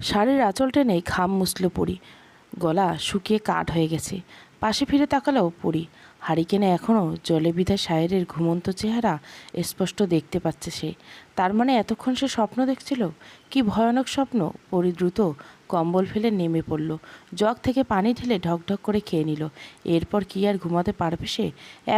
শাড়ির আঁচল টেনে ঘাম মুছল পড়ি গলা শুকিয়ে কাঠ হয়ে গেছে। পাশে ফিরে তাকালেও পড়ি হারিকেনে এখনও জলে বিধা শায়েরের ঘুমন্ত চেহারা স্পষ্ট দেখতে পাচ্ছে সে। তার মানে এতক্ষণ সে স্বপ্ন দেখছিল? কি ভয়ানক স্বপ্ন? পরি দ্রুত কম্বল ফেলে নেমে পড়ল। জগ থেকে পানি ঢেলে ঢকঢক করে খেয়ে নিল। এরপর কি আর ঘুমাতে পারবে সে?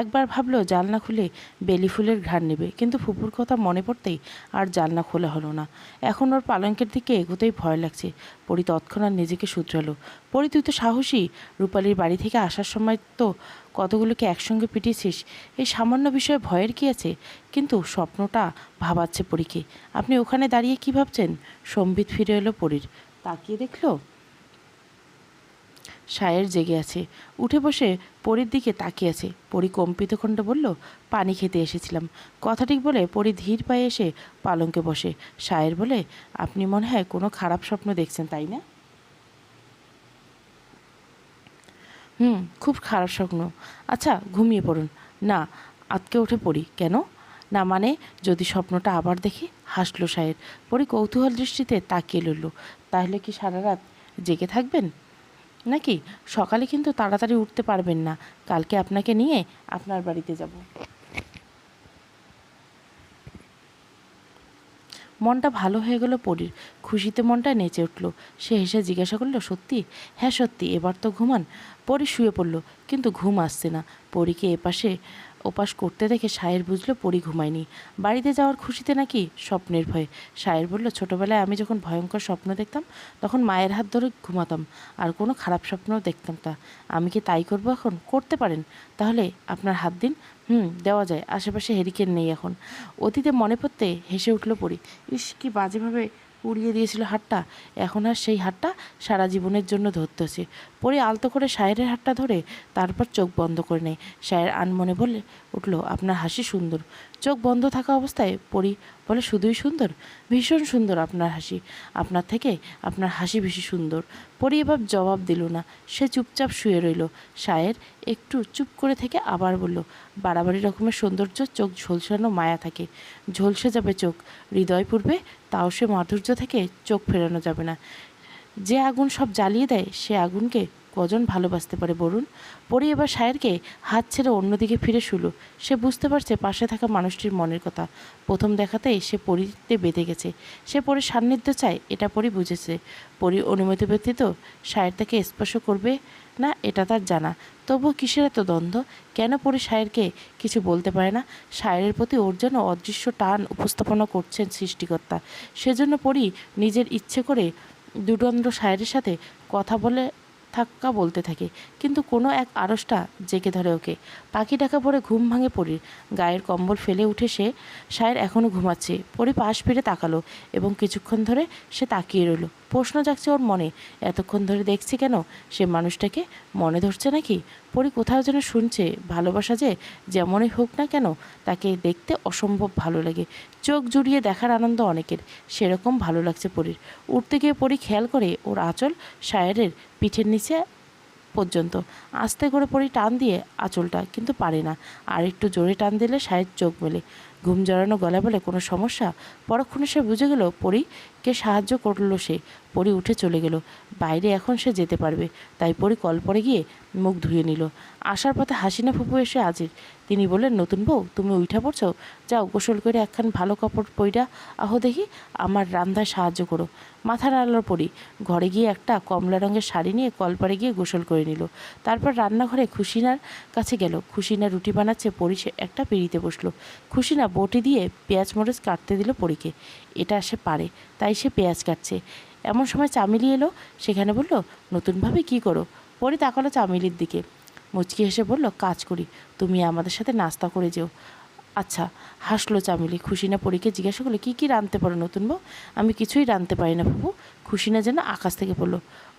একবার ভাবলো জালনা খুলে বেলি ফুলের ঘ্রাণ নেবে, কিন্তু ফুপুর কথা মনে পড়তেই আর জালনা খোলা হলো না। এখন ওর পালঙ্কের দিকে এগোতেই ভয় লাগছে। পরি তৎক্ষণাৎ নিজেকে শুধরালো। পরি, তুই তো সাহসী। রূপালির বাড়ি থেকে আসার সময় তো কতগুলোকে একসঙ্গে পিটিয়েছিস? এই সামান্য বিষয়ে ভয়ের কি আছে? কিন্তু স্বপ্নটা ভাবাচ্ছে পরীকে। আপনি ওখানে দাঁড়িয়ে কি ভাবছেন? সম্বিত ফিরে এলো পরীর। তাকিয়ে দেখল? সায়ের জেগে আছে। উঠে বসে পরীর দিকে তাকিয়ে আছে। পরি কম্পিত খণ্ড বলল, পানি খেতে এসেছিলাম। কথাটি বলে পরি ধীর পায়ে এসে পালঙ্কে বসে। সায়ের বলে, আপনি মনে হয় কোনো খারাপ স্বপ্ন দেখছেন, তাই না? হুম, খুব খারাপ স্বপ্ন। আচ্ছা ঘুমিয়ে পড়ুন। না, আজকে উঠে পড়ি। কেন? না মানে যদি স্বপ্নটা আবার দেখি? হাসলো সায়ের পরি কৌতূহল দৃষ্টিতে তাকিয়ে লড়ল তাহলে কি সারা রাত জেগে থাকবেন? নাকি সকালে কিন্তু তাড়াতাড়ি উঠতে পারবেন না। কালকে আপনাকে নিয়ে আপনার বাড়িতে যাব। মনটা ভালো হয়ে গেল পরীর। খুশিতে মনটা নেচে উঠল। সে হেসে জিজ্ঞাসা করল, সত্যি? হ্যাঁ সত্যি, এবার তো ঘুমান। পরি শুয়ে পড়ল, কিন্তু ঘুম আসছে না। পরীকে এপাশে ওপাশ করতে দেখে সায়ের বুঝলো পরি ঘুমায়নি। বাড়িতে যাওয়ার খুশিতে নাকি স্বপ্নের ভয়ে। সায়ের বলল, ছোটোবেলায় আমি যখন ভয়ঙ্কর স্বপ্ন দেখতাম, তখন মায়ের হাত ধরে ঘুমাতাম। আর কোনো খারাপ স্বপ্নও দেখতাম না আমি কি তাই করব এখন? করতে পারেন। তাহলে আপনার হাত দিন হুম, দেওয়া যায়। আশেপাশে হেরিকেন নেই এখন। অতীতে মনে পড়তে হেসে উঠল পড়ি ইস, কি বাজেভাবে উড়িয়ে দিয়েছিল হাতটা এখন আর সেই হাতটা সারা জীবনের জন্য ধরতেছে। পরে আলতো করে শায়ের হাতটা ধরে তারপর চোখ বন্ধ করে নেয়। শায়ের আনমনে বলে, উঠল, আপনার হাসি সুন্দর। চোখ বন্ধ থাকা অবস্থায় পরি বলে, শুধুই সুন্দর? ভীষণ সুন্দর আপনার হাসি। আপনার থেকে আপনার হাসি বেশি সুন্দর। পরি এবার জবাব দিল না। সে চুপচাপ শুয়ে রইল। শায়ের একটু চুপ করে থেকে আবার বলল, বাড়াবাড়ি রকমের সৌন্দর্য, চোখ ঝলসানো মায়া থাকে। ঝলসে যাবে চোখ। হৃদয় পূর্বে তাও সে মাধুর্য থেকে চোখ ফেরানো যাবে না। যে আগুন সব জ্বালিয়ে দেয়, সে আগুনকে কজন ভালোবাসতে পারে বলুন পরি এবার সায়েরকে হাত ছেড়ে অন্যদিকে ফিরে শুলো সে বুঝতে পারছে পাশে থাকা মানুষটির মনের কথা। প্রথম দেখাতেই সে পরিতে বেঁধে গেছে। সে পরে সান্নিধ্য চায়, এটা পরি বুঝেছে। পরি অনুমতি ব্যতীত সায়ের তাকে স্পর্শ করবে না, এটা তার জানা। তবুও কিসের এত দ্বন্দ্ব? কেন পরি সায়েরকে কিছু বলতে পারে না? সায়ের প্রতি ওর জন্য অদৃশ্য টান উপস্থাপনা করছেন সৃষ্টিকর্তা। সেজন্য পরি নিজের ইচ্ছে করে দুদণ্ড সায়েরের সাথে কথা বলে থাক্কা বলতে থাকে। কিন্তু কোনো এক আড়সটা জেগে ধরে ওকে। পাখি ডাকা পরে ঘুম ভাঙে পরির। গায়ের কম্বল ফেলে উঠে সে সায়ের এখনও ঘুমাচ্ছে। পরি পাশ ফিরে তাকালো এবং কিছুক্ষণ ধরে সে তাকিয়ে রইল। প্রশ্ন জাগছে ওর মনে। এতক্ষণ ধরে দেখছে কেন? সে মানুষটাকে মনে ধরছে নাকি? পরি কোথাও যেন শুনছে, ভালোবাসা যে যেমনই হোক না কেন, তাকে দেখতে অসম্ভব ভালো লাগে। চোখ জুড়িয়ে দেখার আনন্দ অনেকের, সেরকম ভালো লাগছে পরীর। উঠতে গিয়ে পরি খেয়াল করে ওর আঁচল শায়েরের পিঠের নিচে পর্যন্ত। আস্তে করে পরি টান দিয়ে আঁচলটা, কিন্তু পারে না। আর একটু জোরে টান দিলে শায়ের চোখ মেলে। ঘুম জড়ানো গলা বলে কোনো সমস্যা? পরক্ষণে সে বুঝে গেল পরীকে সাহায্য করল সে? পরি উঠে চলে গেল। বাইরে এখন সে যেতে পারবে। তাই পরি কল পরে গিয়ে মুখ ধুয়ে নিল। আসার পথে হাসিনা ফুপু এসে হাজির। তিনি বললেন, নতুন বউ, তুমি উঠা পড়ছো? যাও, গোসল করে একখান ভালো কাপড় পইরা আহ দেখি, আমার রান্নায় সাহায্য করো। মাথা নাড়ালো পরি। ঘরে গিয়ে একটা কমলা রঙের শাড়ি নিয়ে কলপারে গিয়ে গোসল করে নিল। তারপর রান্নাঘরে খুশিনার কাছে গেল। খুশিনা রুটি বানাচ্ছে, পরি সে একটা পেরিতে বসল। খুশিনা বটি দিয়ে পেঁয়াজ মরিচ কাটতে দিল পরিকে। এটা সে পারে। তাই সে পেঁয়াজ কাটছে। এমন সময় চামেলি এলো, সেখানে বলল, নতুনভাবে কি করো? পরে তাকালো চামেলির দিকে। মুচকি হেসে বলল, কাজ করি। তুমি আমাদের সাথে নাস্তা করে যেও। আচ্ছা হাসলো চামেলি। খুশি না পরীকে জিজ্ঞাসা করল, কী কী রাঁধতে পারো নতুন বউ? আমি কিছুই রাঁধতে পারি না বাবু খুশি না যেন আকাশ থেকে পড়ল,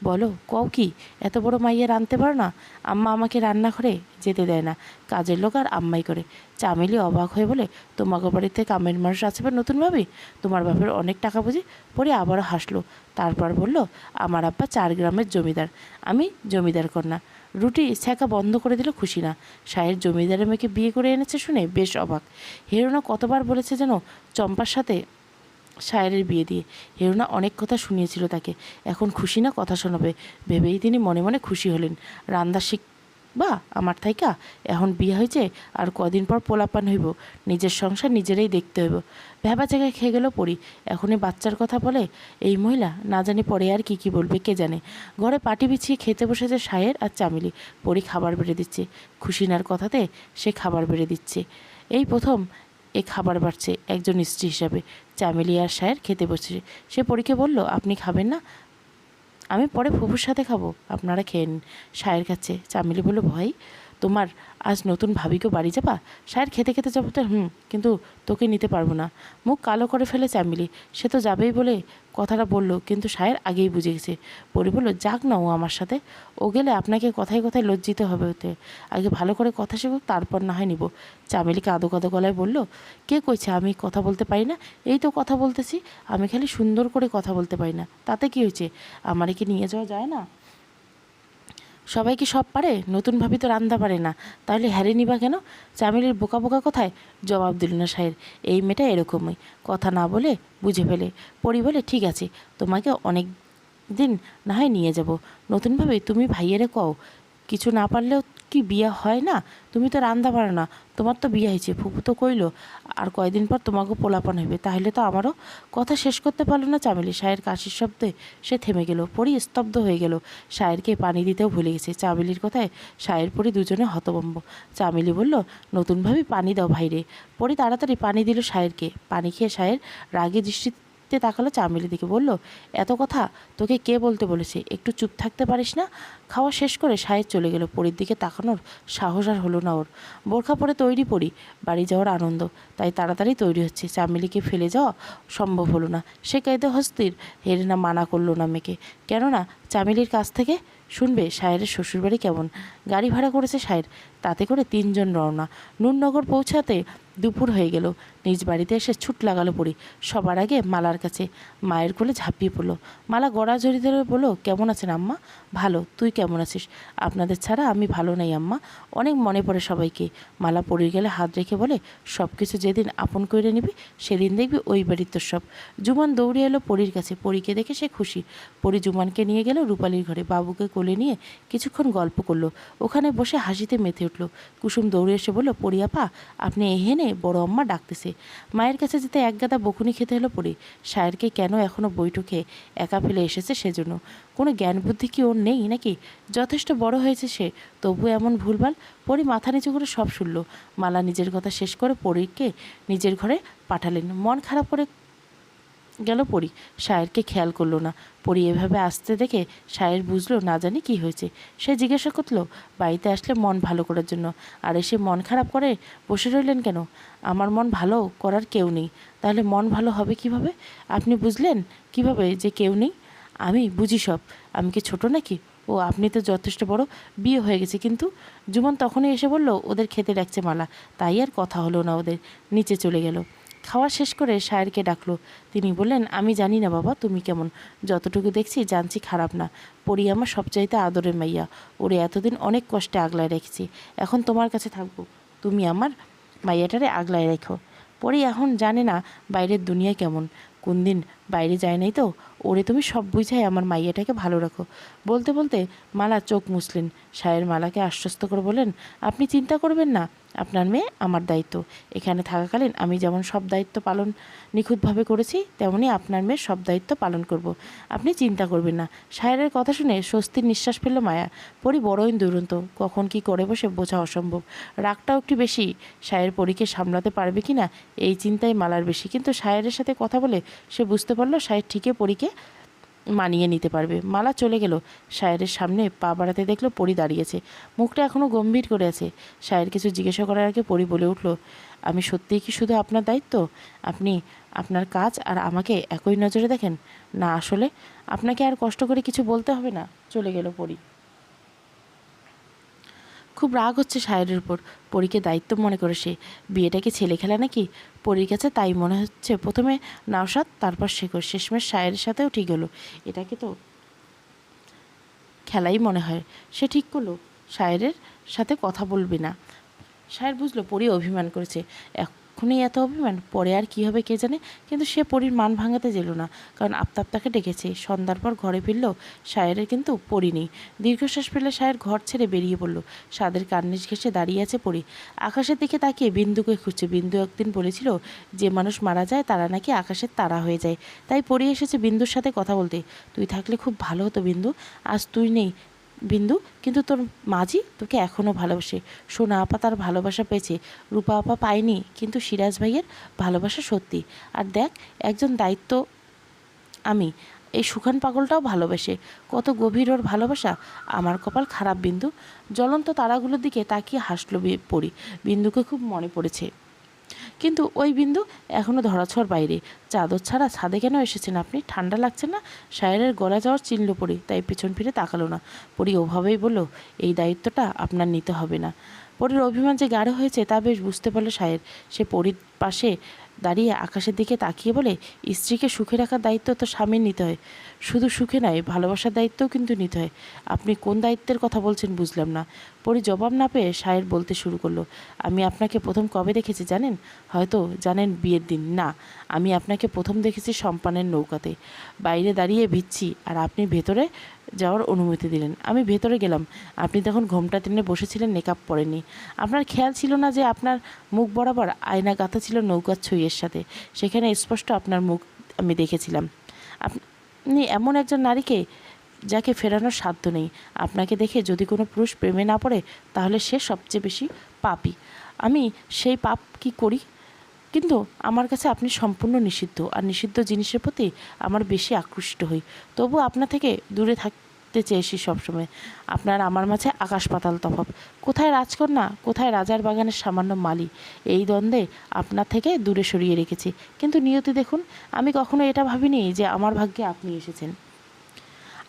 বলো, কও কি? এত বড় মাইয়া রাঁধতে পারো না? আম্মা আমাকে রান্নাঘরে যেতে দেয় না, কাজের লোক আর আম্মাই করে। চামেলি অবাক হয়ে বলে তোমাকে বাড়িতে কামের মানুষ আছে বা নতুন ভাবি? তোমার বাপের অনেক টাকা বুঝি? পরে আবারও হাসলো, তারপর বলল, আমার আব্বা চার গ্রামের জমিদার। আমি জমিদার কন্যা। রুটি ছ্যাঁকা বন্ধ করে দিল খুশি না সায়ের জমিদারের মেয়েকে বিয়ে করে এনেছে শুনে বেশ অবাক। হেরোনা কতবার বলেছে যেন চম্পার সাথে সায়ের বিয়ে দিয়ে। হেরোনা অনেক কথা শুনিয়েছিল তাকে। এখন খুশি না কথা শোনাবে। ভেবেই তিনি মনে মনে খুশি হলেন। রান্দা শিখ বা আমার থাইকা, এখন বিয়ে হয়েছে, আর কদিন পর পোলাপান হইব। নিজের সংসার নিজেরাই দেখতে হইব। ভেবা জায়গায় খেয়ে গেল পড়ি। এখনই বাচ্চার কথা বলে, এই মহিলা না জানি পরে আর কি কি বলবে কে জানে। ঘরে পাটি বিছিয়ে খেতে বসেছে সায়ের আর চামিলি। পরি খাবার বেড়ে দিচ্ছে। খুশিনার কথাতে সে খাবার বেড়ে দিচ্ছে। এই প্রথম এ খাবার বাড়ছে একজন স্ত্রী হিসাবে। চামেলি আর সায়ের খেতে বসছে। সে পরীকে বলল, আপনি খাবেন না? আমি পরে ফুফুর সাথে খাব। আপনারা খেয়ে নিন। সায়ের কাছে চামেলি বলল ভয়। তোমার আজ নতুন ভাবিকেও বাড়ি যাবা? সায়ের খেতে খেতে যাব তো, হুম, কিন্তু তোকে নিতে পারব না। মুখ কালো করে ফেলে চামেলি সে তো যাবেই বলে কথাটা বলল, কিন্তু সায়ের আগেই বুঝে গেছে। পরি বলল, যাক না ও আমার সাথে। ও গেলে আপনাকে কথায় কথায় লজ্জিত হবে ওতে। আগে ভালো করে কথা শেখুক তারপর না হয় নিব। চামেলি আদো কাদো গলায় বলল, কে কইছে আমি কথা বলতে পারি না? এই তো কথা বলতেছি, আমি খালি সুন্দর করে কথা বলতে পারি না। তাতে কি হয়েছে? আমারে কি নিয়ে যাওয়া যায় না? সবাই কি সব পারে? নতুন ভাবি তো রান্না পারে না। তাহলে হ্যারে নিবা কেন? চামেলির বোকা বোকা কথায়? জবাব দিল না সাহের এই মেয়েটা এরকমই। কথা না বলে বুঝে ফেলে। পড়ি বলে, ঠিক আছে, তোমাকে অনেক দিন না হয় নিয়ে যাব। নতুনভাবে তুমি ভাইয়েরে কও। কিছু না পারলেও কি বিয়ে হয় না? তুমি তো রান্দা পারো না। তোমার তো বিয়ে হয়েছে। ফুপু তো কইলো, আর কয়দিন পর তোমাকে পোলাপান হইবে। তাহলে তো আমারও কথা শেষ করতে পারল না। চামেলি সায়ের কাশির শব্দে সে থেমে গেল, পরি স্তব্ধ হয়ে গেল। সায়েরকে পানি দিতেও ভুলে গেছে। চামেলির কথায় সায়ের পরি দুজনে হতবম্ব চামেলি বলল, নতুনভাবে পানি দাও ভাইরে। পরি তাড়াতাড়ি পানি দিল সায়েরকে পানি খেয়ে সায়ের রাগে দৃষ্টিতে তাকালো চামেলি দিকে, বলল, এত কথা? তোকে কে বলতে বলেছে? একটু চুপ থাকতে পারিস না? খাওয়া শেষ করে সাহেব চলে গেল। পরীর দিকে তাকানোর সাহস আর হলো না ওর। বোরখা পরে তৈরি পড়ি বাড়ি যাওয়ার আনন্দ। তাই তাড়াতাড়ি তৈরি হচ্ছে। চামেলিকে ফেলে যাওয়া সম্ভব হলো না। সে কায়দে হস্তির হেরেনা মানা করল না মেয়েকে। কেননা, চামেলির কাছ থেকে শুনবে সায়েরের শ্বশুরবাড়ি কেমন। গাড়ি ভাড়া করেছে সায়ের তাতে করে তিনজন রওনা। নুননগর পৌঁছাতে দুপুর হয়ে গেল। নিজ বাড়িতে এসে ছুট লাগালো পড়ি সবার আগে মালার কাছে। মায়ের কোলে ঝাঁপিয়ে পড়ল। মালা গড়া জড়ি ধরে বলল, কেমন আছেন আম্মা? ভালো। তুই কেমন আছিস? আপনাদের ছাড়া আমি ভালো নাই আম্মা। অনেক মনে পড়ে সবাইকে। মালা পড়ে গেলে হাত রেখে বলে সব কিছু যেদিন আপন করে নিবি, সেদিন দেখবি ওই বাড়ির তোর সব। জুমান দৌড়ে এলো পরীর কাছে। পরীকে দেখে সে খুশি। পরী জুমানকে নিয়ে গেল রূপালির ঘরে। বাবুকে কোলে নিয়ে কিছুক্ষণ গল্প করল। ওখানে বসে হাসিতে মেতে উঠল। কুসুম দৌড়ে এসে বলল পরিয়াপা আপনি এহেনে বড় আম্মা ডাকতেছে। মায়ের কাছে যেতে এক গাদা বকুনি খেতে হলো পড়ি সায়েরকে কেন এখনও বৈঠকে একা ফেলে এসেছে সেজন্য? কোনো জ্ঞান বুদ্ধি কি ওর নেই নাকি? যথেষ্ট বড় হয়েছে সে, তবু এমন ভুলভাল পরি মাথা নিচু করে সব শুনল। মালা নিজের কথা শেষ করে পরীকে নিজের ঘরে পাঠালেন। মন খারাপ করে গেল পরি। সায়েরকে খেয়াল করল না। পরি এভাবে আসতে দেখে সায়ের বুঝলো না জানি কি হয়েছে। সে জিজ্ঞাসা করল, বাড়িতে আসলে মন ভালো করার জন্য। আর এসে মন খারাপ করে বসে রইলেন কেন? আমার মন ভালো করার কেউ নেই। তাহলে মন ভালো হবে কীভাবে? আপনি বুঝলেন কীভাবে যে কেউ নেই? আমি বুঝি সব। আমি কি ছোট নাকি? ও, আপনি তো যথেষ্ট বড়। বিয়ে হয়ে গেছে কিন্তু। জুমন তখনই এসে বলল, ওদের খেতে ডাকছে মালা। তাই আর কথা হলো না ওদের। নিচে চলে গেল। খাওয়া শেষ করে সায়েরকে ডাকলো। তিনি বললেন, আমি জানি না বাবা, তুমি কেমন? যতটুকু দেখছি জানছি খারাপ না। পড়ি আমার সবচাইতে আদরের মাইয়া। ওরে এতদিন অনেক কষ্টে আগলায় রেখেছি। এখন তোমার কাছে থাকব। তুমি আমার মাইয়াটারে আগলায় রেখো। পরি এখন জানে না বাইরের দুনিয়া কেমন। কোন দিন বাইরে যায় নাই তো? ওরে তুমি সব বুঝাই আমার মাইয়াটাকে ভালো রাখো। বলতে বলতে মালা চোখ মুছলেন। সায়ের মালাকে আশ্বস্ত করে বলেন আপনি চিন্তা করবেন না, আপনার মেয়ে আমার দায়িত্ব। এখানে থাকাকালীন আমি যেমন সব দায়িত্ব পালন নিখুঁতভাবে করেছি তেমনই আপনার মেয়ে সব দায়িত্ব পালন করব। আপনি চিন্তা করবেন না। সায়েরের কথা শুনে স্বস্তির নিঃশ্বাস ফেলল মায়া। পরি বড়ই দুরন্ত। কখন কি করে বসে বোঝা অসম্ভব। রাগটাও একটু বেশি। সায়ের পরীকে সামলাতে পারবে কি না এই চিন্তাই মালার বেশি। কিন্তু সায়েরের সাথে কথা বলে সে বুঝতে পারল সায়ের ঠিকই পরীকে মানিয়ে নিতে পারবে। মালা চলে গেল। সায়ের সামনে পা বাড়াতে দেখল পরি দাঁড়িয়েছে। মুখটা এখনও গম্ভীর করে আছে। সায়ের কিছু জিজ্ঞাসা করার আগে পরি বলে উঠল, আমি সত্যিই কি শুধু আপনার দায়িত্ব? আপনি আপনার কাজ আর আমাকে একই নজরে দেখেন? না, আসলে আপনাকে আর কষ্ট করে কিছু বলতে হবে না। চলে গেল পরি। খুব রাগ হচ্ছে সায়রের উপর। পরীকে দায়িত্ব মনে করে সে। বিয়েটা কি ছেলে খেলা নাকি? পরীর কাছে তাই মনে হচ্ছে। প্রথমে নাওসাদ তারপর শেখর। শেষমেশ সায়ের সাথেও ঠিক হলো। এটাকে তো খেলাই মনে হয়। সে ঠিক করল। সায়রের সাথে কথা বলবে না। সায়ের বুঝলো, পরী অভিমান করেছে। এক্ষুনি এত অভিমান? পরে আর কী হবে কে জানে? কিন্তু সে পরীর মান ভাঙাতে যেল না। কারণ আফতাব তাকে ডেকেছে। সন্ধ্যার পর ঘরে ফিরলেও সায়েরের কিন্তু পরি নেই দীর্ঘশ্বাস ফেলে সায়ের ঘর ছেড়ে বেরিয়ে পড়ল। সাদের কার্নিশ ঘেসে দাঁড়িয়ে আছে পরি। আকাশের দিকে তাকিয়ে বিন্দুকে খুঁজছে। বিন্দু একদিন বলেছিল, যে মানুষ মারা যায়, তারা নাকি আকাশের তারা হয়ে যায়। তাই পরি এসেছে বিন্দুর সাথে কথা বলতে। তুই থাকলে খুব ভালো হতো বিন্দু। আজ তুই নেই। বিন্দু, কিন্তু তোর মাঝি তোকে এখনও ভালোবাসে। সোনা আপা তার ভালোবাসা পেয়েছে, রূপা আপা পায়নি, কিন্তু সিরাজ ভাইয়ের ভালোবাসা সত্যি। আর দেখ, একজন দায়িত্ব আমি, এই সুখান পাগলটাও ভালোবাসে। কত গভীর ওর ভালোবাসা, আমার কপাল খারাপ বিন্দু। জ্বলন্ত তারাগুলোর দিকে তাকিয়ে হাসলো পড়ি বিন্দুকে খুব মনে পড়েছে। কিন্তু ওই বিন্দু এখনও ধরাছোঁয়ার বাইরে। চাদর ছাড়া ছাদে কেন এসেছেন আপনি? ঠান্ডা লাগছে না? সায়রের গলা যাওয়ার চিনল পড়ি, তাই পিছন ফিরে তাকালো না। পড়ি ওভাবেই বলল, এই দায়িত্বটা আপনার নিতে হবে না। পরীর অভিমান যে গাঢ় হয়েছে তা বেশ বুঝতে পারল সায়ের সে পরীর পাশে দাঁড়িয়ে আকাশের দিকে তাকিয়ে বলে, স্ত্রীকে সুখে রাখার দায়িত্ব তো স্বামীর নিতে হয়। শুধু সুখে নয়, ভালোবাসার দায়িত্বও কিন্তু নিতে হয়। আপনি কোন দায়িত্বের কথা বলছেন বুঝলাম না। পরি জবাব না পেয়ে সায়ের বলতে শুরু করল, আমি আপনাকে প্রথম কবে দেখেছি জানেন? হয়তো জানেন বিয়ের দিন। না, আমি আপনাকে প্রথম দেখেছি সম্পানের নৌকাতে। বাইরে দাঁড়িয়ে ভিচ্ছি আর আপনি ভেতরে যাওয়ার অনুমতি দিলেন। আমি ভেতরে গেলাম। আপনি তখন ঘোমটা টেনে বসেছিলেন, মেকআপ পরেননি। আপনার খেয়াল ছিল না যে আপনার মুখ বরাবর আয়না গাঁথা ছিল নৌকার ছইয়ের সাথে? সেখানে স্পষ্ট আপনার মুখ আমি দেখেছিলাম। আপনি এমন একজন নারীকে যাকে ফেরানোর সাধ্য নেই। আপনাকে দেখে যদি কোনো পুরুষ প্রেমে না পড়ে, তাহলে সে সবচেয়ে বেশি পাপী। আমি সেই পাপ কি করি? কিন্তু আমার কাছে আপনি সম্পূর্ণ নিষিদ্ধ। আর নিষিদ্ধ জিনিসের প্রতি আমার বেশি আকৃষ্ট হই। তবু আপনার থেকে দূরে থাকতে চেয়েছি সবসময়। আপনার আমার মাঝে আকাশ পাতাল তফাৎ। কোথায় রাজকন্যা, কোথায় রাজার বাগানের সামান্য মালি এই দ্বন্দ্বে আপনার থেকে দূরে সরিয়ে রেখেছি। কিন্তু নিয়তি দেখুন, আমি কখনো এটা ভাবিনি যে আমার ভাগ্যে আপনি এসেছেন।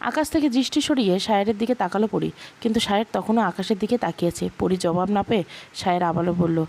আকাশ থেকে দৃষ্টি সরিয়ে সায়েরের দিকে তাকালো পড়ি কিন্তু সায়ের তখনও আকাশের দিকে তাকিয়েছে। পড়ি জবাব না পেয়ে সায়ের আবারও বলল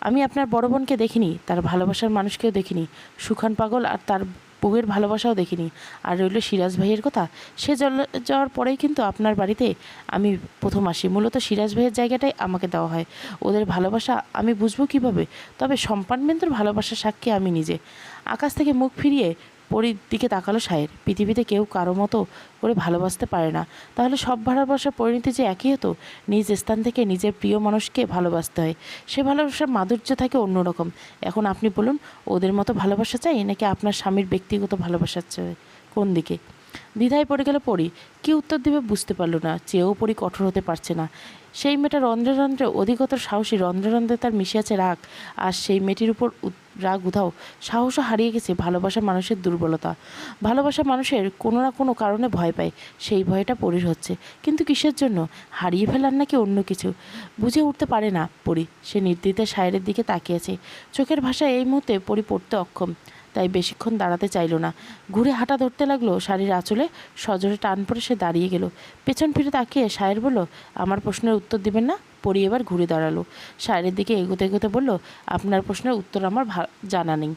আমি আপনার বড় বোনকে দেখিনি, তার ভালোবাসার মানুষকেও দেখিনি, সুখান পাগল আর তার বউয়ের ভালোবাসাও দেখিনি। আর রইল সিরাজ ভাইয়ের কথা, সে যাওয়ার পরেই কিন্তু আপনার বাড়িতে আমি প্রথম আসি। মূলত সিরাজ ভাইয়ের জায়গাটাই আমাকে দেওয়া হয়। ওদের ভালোবাসা আমি বুঝব কীভাবে? তবে সম্পান বিন্দুর ভালোবাসার সাক্ষী আমি নিজে। আকাশ থেকে মুখ ফিরিয়ে পরীর দিকে তাকালো সায়ের পৃথিবীতে কেউ কারও মতো করে ভালোবাসতে পারে না। তাহলে সব ভালোবাসার পরিণতি যে একই হতো? নিজ স্থান থেকে নিজের প্রিয় মানুষকে ভালোবাসতে হয়। সে ভালোবাসার মাধুর্য থাকে অন্যরকম। এখন আপনি বলুন, ওদের মতো ভালোবাসা চাই নাকি আপনার স্বামীর ব্যক্তিগত ভালোবাসা চাই? কোন দিকে? দ্বিধায় পড়ে গেল পড়ি কি উত্তর দেবে বুঝতে পারল না। চেয়েও পড়ি কঠোর হতে পারছে না। সেই মেয়েটা রন্ধ্রে রন্ধ্রে অধিকতর সাহসী, রন্ধ্রে রন্ধ্রে তার আছে রাগ। আর সেই মেয়েটির উপর রাগ, উধাও, সাহসও হারিয়ে গেছে ভালোবাসা মানুষের দুর্বলতা। ভালোবাসা মানুষের কোনো না কোনো কারণে ভয় পায়, সেই ভয়টা পরির হচ্ছে। কিন্তু কিসের জন্য? হারিয়ে ফেলার নাকি অন্য কিছু? বুঝে উঠতে পারে না পরি, সে নির্দিতে সায়ের দিকে তাকিয়েছে চোখের ভাষায় এই মুহূর্তে পরি পড়তে অক্ষম, তাই বেশিক্ষণ দাঁড়াতে চাইলো না। ঘুরে হাঁটা ধরতে লাগল শাড়ির আঁচলে, সজোরে টান পরে সে দাঁড়িয়ে গেল। পেছন ফিরে তাকিয়ে সায়ের বলল, আমার প্রশ্নের উত্তর দিবেন না? পরি এবার ঘুরে দাঁড়াল। সায়ের দিকে এগোতে এগোতে বলল, আপনার প্রশ্নের উত্তর আমার জানা নেই।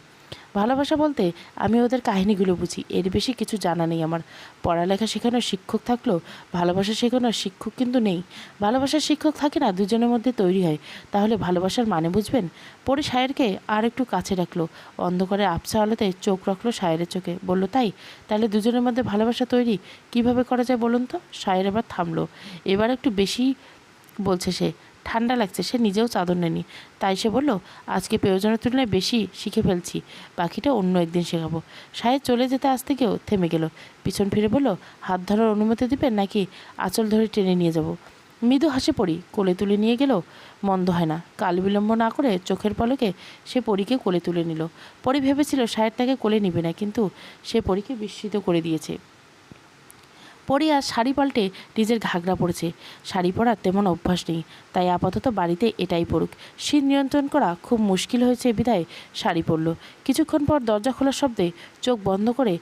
ভালোবাসা বলতে আমি ওদের কাহিনীগুলো বুঝি, এর বেশি কিছু জানা নেই আমার। পড়ালেখা শেখানোর শিক্ষক থাকলেও ভালোবাসা শেখানোর শিক্ষক কিন্তু নেই। ভালোবাসার শিক্ষক থাকে না, দুজনের মধ্যে তৈরি হয়। তাহলে ভালোবাসার মানে বুঝবেন? পরে সায়েরকে আর একটু কাছে রাখল। অন্ধকারে আবসা আলোতে চোখ রাখল সায়েরের চোখে। বলল, তাই? তাহলে দুজনের মধ্যে ভালোবাসা তৈরি কীভাবে করা যায় বলুন তো? সায়ের এবার থামলো। এবার একটু বেশি বলছে সে, ঠান্ডা লাগছে, সে নিজেও চাদর নেনি তাই সে বলল, আজকে প্রয়োজনের তুলনায় বেশি শিখে ফেলছি, বাকিটা অন্য একদিন শেখাবো। সাহেব চলে যেতে আজ থেকেও থেমে গেল। পিছন ফিরে বলল, হাত ধরার অনুমতি দিবেন নাকি আঁচল ধরে টেনে নিয়ে যাব? মৃদু হাসে পড়ি, কোলে তুলে নিয়ে গেল, মন্দ হয় না। কাল বিলম্ব না করে চোখের পলকে সে পরীকে কোলে তুলে নিল। পরি ভেবেছিল সাহেব তাকে কোলে নিবে না, কিন্তু সে পরীকে বিস্মিত করে দিয়েছে। পরি আর শাড়ি পাল্টে নিজের ঘাগরা পড়েছে শাড়ি পরার তেমন অভ্যাস নেই, তাই আপাতত বাড়িতে এটাই পড়ুক শীত নিয়ন্ত্রণ করা খুব মুশকিল হয়েছে বিদায়, শাড়ি পরল। কিছুক্ষণ পর দরজা খোলার শব্দে চোখ বন্ধ করে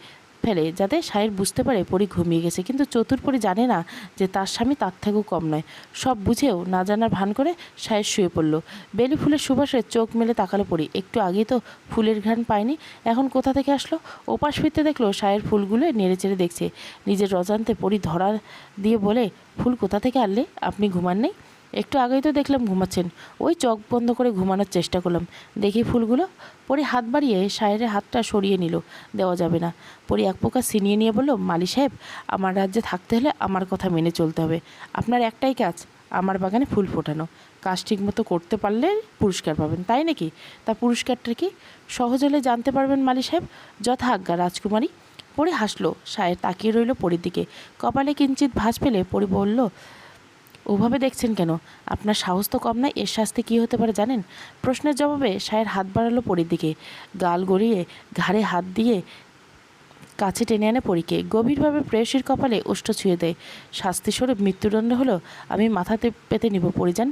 ফেলে যাতে সাহেব বুঝতে পারে পরি ঘুমিয়ে গেছে। কিন্তু চতুর পরি জানে না যে তার স্বামী তার থেকেও কম নয়। সব বুঝেও না জানার ভান করে সাহেব শুয়ে পড়ল। বেলি ফুলের সুবাসে চোখ মেলে তাকালো পড়ি একটু আগেই তো ফুলের ঘ্রাণ পায়নি। এখন কোথা থেকে আসলো? ওপাশ ফিরতে দেখল সায়ের ফুলগুলো নেড়ে চেড়ে দেখছে। নিজের রজান্তে পরি ধরা দিয়ে বলে, ফুল কোথা থেকে আনলে? আপনি ঘুমান নেই? একটু আগেই তো দেখলাম ঘুমাচ্ছেন। ওই চোখ বন্ধ করে ঘুমানোর চেষ্টা করলাম। দেখি ফুলগুলো। পরি হাত বাড়িয়ে সায়েরের হাতটা সরিয়ে নিল। দেওয়া যাবে না। পরি এক প্রকার ছিনিয়ে নিয়ে বলল, মালি সাহেব, আমার রাজ্যে থাকতে হলে আমার কথা মেনে চলতে হবে। আপনার একটাই কাজ, আমার বাগানে ফুল ফোটানো। কাজ ঠিকমতো করতে পারলে পুরস্কার পাবেন, তাই নাকি? তা পুরস্কারটা কি? সহজ হলে জানতে পারবেন, মালি সাহেব। যথা আজ্ঞা রাজকুমারী। পরে হাসলো। সায়ের তাকিয়ে রইল পরির দিকে। কপালে কিঞ্চিত ভাঁজ পেলে পরি বলল ওভাবে দেখছেন কেন? আপনার সাহস তো কম নয় এর শাস্তি কী হতে পারে জানেন? প্রশ্নের জবাবে সায়ের হাত বাড়ালো পরির দিকে। গাল গড়িয়ে ঘাড়ে হাত দিয়ে কাছে টেনে আনে পরীকে। গভীরভাবে প্রেয়সীর কপালে ওষ্ঠ ছুঁয়ে দেয়। শাস্তিস্বরূপ মৃত্যুদণ্ড হলো, আমি মাথাতে পেতে নিব, পরিজান।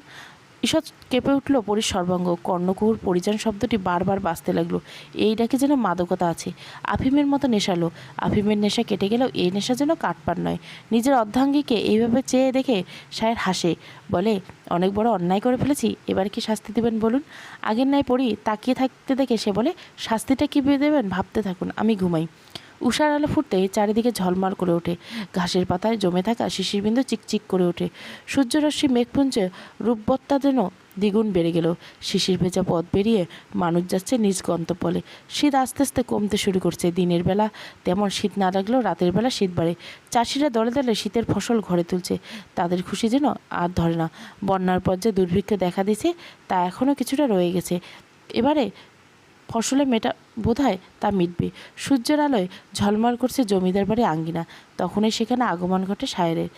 ঈষৎ কেঁপে উঠল পরির সর্বাঙ্গ। কর্ণকুহুর পরিজান শব্দটি বারবার বাঁচতে লাগল। এই ডাকে যেন মাদকতা আছে। আফিমের মতো নেশালো। আফিমের নেশা কেটে গেলেও এই নেশা যেন কাটপার নয়। নিজের অর্ধাঙ্গীকে এইভাবে চেয়ে দেখে সায়ের হাসে। বলে, অনেক বড় অন্যায় করে ফেলেছি, এবার কি শাস্তি দেবেন বলুন? আগের ন্যায় পড়ি তাকিয়ে থাকতে দেখে সে বলে, শাস্তিটা কী দেবেন ভাবতে থাকুন, আমি ঘুমাই। উষার আলো ফুটতে চারিদিকে ঝলমল করে ওঠে। ঘাসের পাতায় জমে থাকা শিশিরবিন্দু চিকচিক করে ওঠে। সূর্যরশ্মি মেঘপুঞ্জে রূপবত্তা যেন দ্বিগুণ বেড়ে গেল। শিশির ভেজা পথ বেরিয়ে মানুষ যাচ্ছে নিজ গন্তব্যলে। শীত আস্তে আস্তে কমতে শুরু করছে দিনের বেলা। তেমন শীত না লাগলেও রাতের বেলা শীত বাড়ে। চাষিরা দলে দলে শীতের ফসল ঘরে তুলছে। তাদের খুশি যেন আর ধরে না। বন্যার পর যে দুর্ভিক্ষ দেখা দিয়েছে, তা এখনও কিছুটা রয়ে গেছে। এবারে ফসলে মেটা বোধহয় তা মিটবে। সূর্যের আলোয় ঝলমল করছে জমিদার বাড়ি আঙ্গিনা। তখনই সেখানে আগমন ঘটে সায়েরের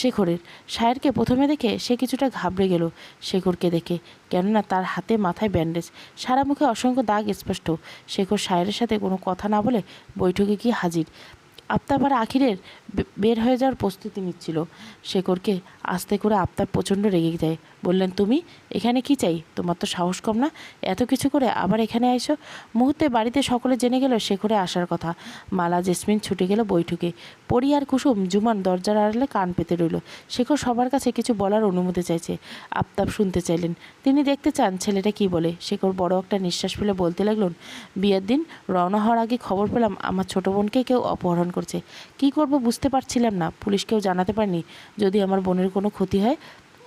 শেখরের। সায়েরকে প্রথমে দেখে সে কিছুটা ঘাবড়ে গেল। শেখরকে দেখে, কেননা তার হাতে মাথায় ব্যান্ডেজ। সারা মুখে অসংখ্য দাগ স্পষ্ট। শেখর সায়েরের সাথে কোনো কথা না বলে বৈঠকে গিয়ে হাজির। আফতাব আর আখিরের বের হয়ে যাওয়ার প্রস্তুতি নিচ্ছিল। শেখরকে আস্তে করে আফতাব প্রচণ্ড রেগে যায়। বললেন, তুমি এখানে কি চাই? তোমার তো সাহস কম না? এত কিছু করে আবার এখানে আইসো? মুহূর্তে বাড়িতে সকলে জেনে গেল শেখরে আসার কথা। মালা জেসমিন ছুটে গেল বৈঠকে। পরি আর কুসুম জুমান দরজার আড়ালে কান পেতে রইল। শেখর সবার কাছে কিছু বলার অনুমতি চাইছে। আফতাব শুনতে চাইলেন, তিনি দেখতে চান ছেলেটা কি বলে? শেখর বড় একটা নিঃশ্বাস ফেলে বলতে লাগলেন, বিয়ের দিন রওনা হওয়ার আগে খবর পেলাম আমার ছোট বোনকে কেউ অপহরণ করছে। কি করব বুঝতে পারছিলাম না। পুলিশকেও জানাতে পারিনি। যদি আমার বোনের কোনো ক্ষতি হয়,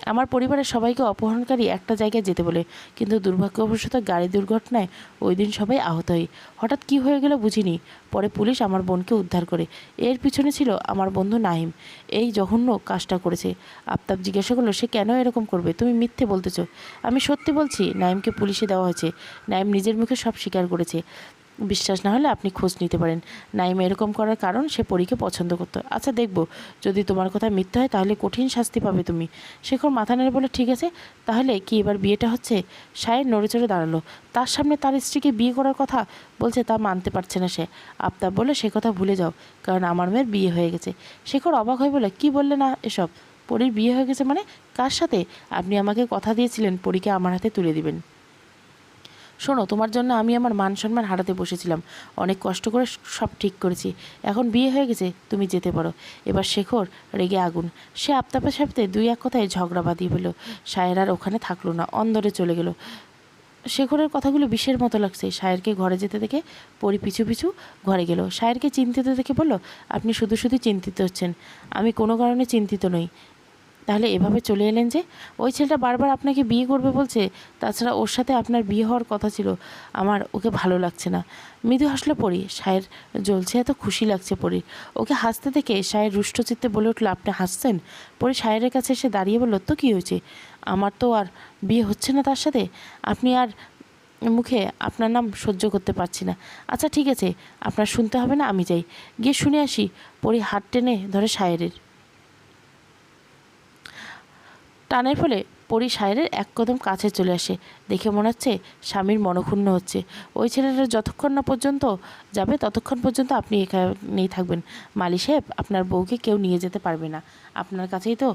আমার পরিবারের সবাইকে অপহরণকারী একটা জায়গায় যেতে বলে। কিন্তু দুর্ভাগ্যবশত গাড়ি দুর্ঘটনায় ওই দিন সবাই আহত হয়। হঠাৎ কি হয়ে গেল বুঝিনি। পরে পুলিশ আমার বোনকে উদ্ধার করে। এর পিছনে ছিল আমার বন্ধু নাহিম। এই জঘন্য কাজটা করেছে। আফতাব জিজ্ঞাসা করল, সে কেন এরকম করবে? তুমি মিথ্যে বলতেছো। আমি সত্যি বলছি নাইমকে পুলিশে দেওয়া হয়েছে। নাইম নিজের মুখে সব স্বীকার করেছে। বিশ্বাস না হলে আপনি খোঁজ নিতে পারেন। নাইম এরকম করার কারণ সে পরীকে পছন্দ করতো। আচ্ছা দেখব। যদি তোমার কথা মিথ্যা হয়, তাহলে কঠিন শাস্তি পাবে তুমি। শেখর মাথা নেড়ে বলে, ঠিক আছে, তাহলে কি এবার বিয়েটা হচ্ছে? সায়ের নড়ে চড়ে দাঁড়াল। তার সামনে তার স্ত্রীকে বিয়ে করার কথা বলছে তা মানতে পারছে না সে। আফতাব বলে, সে কথা ভুলে যাও, কারণ আমার মেয়ের বিয়ে হয়ে গেছে। শেখর অবাক হয়ে বলে, কি বললে না এসব? পরীর বিয়ে হয়ে গেছে মানে? কার সাথে? আপনি আমাকে কথা দিয়েছিলেন, পরীকে আমার হাতে তুলে দিবেন। শোনো, তোমার জন্য আমি আমার মান সম্মান হারাতে বসেছিলাম। অনেক কষ্ট করে সব ঠিক করেছি। এখন বিয়ে হয়ে গেছে, তুমি যেতে পারো। এবার শেখর রেগে আগুন। সে আপতাপের সাথে দুই এক কথায় ঝগড়া বাঁধিয়ে ফেলো সায়ের আর ওখানে থাকল না, অন্দরে চলে গেল। শেখরের কথাগুলো বিষের মতো লাগছে। সায়েরকে ঘরে যেতে দেখে পরি পিছু পিছু ঘরে গেল। সায়েরকে চিন্তিত দেখে বলল, আপনি শুধু শুধু চিন্তিত হচ্ছেন। আমি কোনো কারণে চিন্তিত নই। তাহলে এভাবে চলে এলেন যে, ওই ছেলেটা বারবার আপনাকে বিয়ে করবে বলছে, তাছাড়া ওর সাথে আপনার বিয়ে হওয়ার কথা ছিল, আমার ওকে ভালো লাগছে না। মৃদু হাসলো পড়ি সায়ের জ্বলছে এত খুশি লাগছে পড়ি ওকে হাসতে দেখে সায়ের রুষ্টচিত্তে বলে উঠল, আপনি হাসছেন? পরে সায়ের কাছে এসে দাঁড়িয়ে বলল, তো কী হয়েছে? আমার তো আর বিয়ে হচ্ছে না তার সাথে। আপনি আর মুখে আপনার নাম সহ্য করতে পারছি না। আচ্ছা ঠিক আছে, আপনার শুনতে হবে না, আমি যাই। গিয়ে শুনে আসি, পরি হাত টেনে ধরে সায়েরের। টানের ফলে পরি সায়েরের এক কদম কাছে চলে আসে। দেখে মনে হচ্ছে স্বামীর মনক্ষুণ্ণ হচ্ছে। ওই ছেলেটা যতক্ষণ না পর্যন্ত যাবে, ততক্ষণ পর্যন্ত আপনি এখানেই থাকবেন। মালি সাহেব, আপনার বউকে কেউ নিয়ে যেতে পারবে না। আপনার কাছেই তো,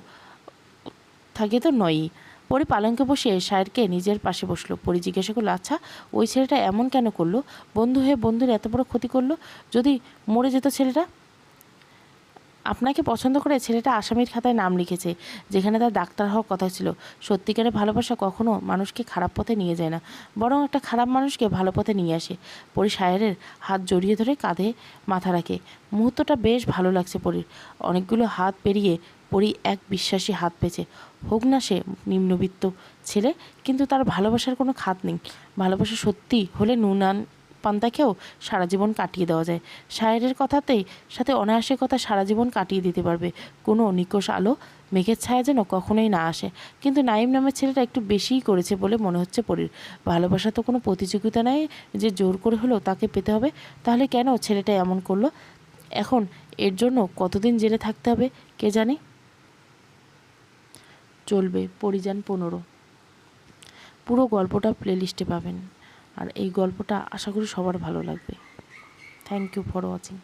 থাকে তো নয়ই। পরে পালঙ্কে বসে সায়েরকে নিজের পাশে বসল। পরি জিজ্ঞাসা করল আচ্ছা ওই ছেলেটা এমন কেন করল? বন্ধু হয়ে বন্ধুর এত বড় ক্ষতি করল? যদি মরে যেত ছেলেটা? আপনাকে পছন্দ করে ছেলেটা আসামির খাতায় নাম লিখেছে, যেখানে তার ডাক্তার হওয়ার কথা ছিল। সত্যিকারের ভালোবাসা কখনো মানুষকে খারাপ পথে নিয়ে যায় না, বরং একটা খারাপ মানুষকে ভালো পথে নিয়ে আসে। পরি সায়েরের হাত জড়িয়ে ধরে কাঁধে মাথা রাখে। মুহূর্তটা বেশ ভালো লাগছে পরির। অনেকগুলো হাত পেরিয়ে পরি এক বিশ্বাসী হাত পেয়েছে। হোক না সে নিম্নবিত্ত ছেলে, কিন্তু তার ভালোবাসার কোনো খাত নেই। ভালোবাসা সত্যি হলে নুনান পান্তা খেয়েও সারা জীবন কাটিয়ে দেওয়া যায়। শায়েরের কথাতেই সাথে অনায়াসের কথা সারা জীবন কাটিয়ে দিতে পারবে। কোনো নিকোষ আলো, মেঘের ছায়া যেন কখনোই না আসে। কিন্তু নাইম নামের ছেলেটা একটু বেশিই করেছে বলে মনে হচ্ছে পরীর। ভালোবাসা তো কোনো প্রতিযোগিতা নেই, যে জোর করে হলেও তাকে পেতে হবে। তাহলে কেন ছেলেটা এমন করল? এখন এর জন্য কতদিন জেলে থাকতে হবে, কে জানে? চলবে পরিযান পনেরো। পুরো গল্পটা প্লেলিস্টে পাবেন। আর এই গল্পটা আশা করি সবার ভালো লাগবে। Thank you for watching